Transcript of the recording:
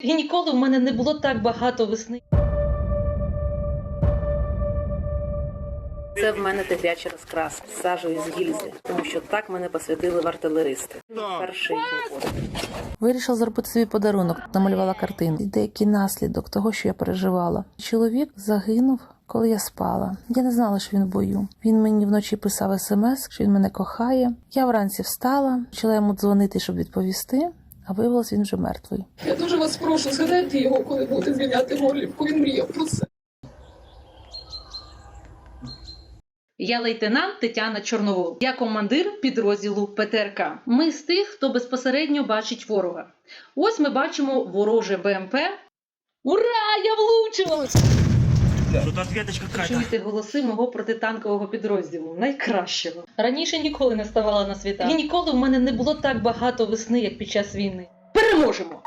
І ніколи в мене не було так багато весни. Це в мене розкраска з сажею з гільзи, тому що так мене посвятили в артилеристи. Перший випуск. Вирішила зробити собі подарунок, намалювала картину. І деякий наслідок того, що я переживала. Чоловік загинув, коли я спала. Я не знала, що він в бою. Він мені вночі писав смс, що він мене кохає. Я вранці встала, почала йому дзвонити, щоб відповісти. А виявилось, він вже мертвий. Я дуже вас прошу, згадайте його, коли будете звільняти Горлівку. Він мріяв про це. Я лейтенант Тетяна Чорновол. Я командир підрозділу ПТРК. Ми з тих, хто безпосередньо бачить ворога. Ось ми бачимо вороже БМП. Ура! Я влучила! Тут ответочка какая-то. Чуєте голоси мого протитанкового підрозділу, найкращого. Раніше ніколи не ставала на світа. І ніколи в мене не було так багато весни, як під час війни. Переможемо!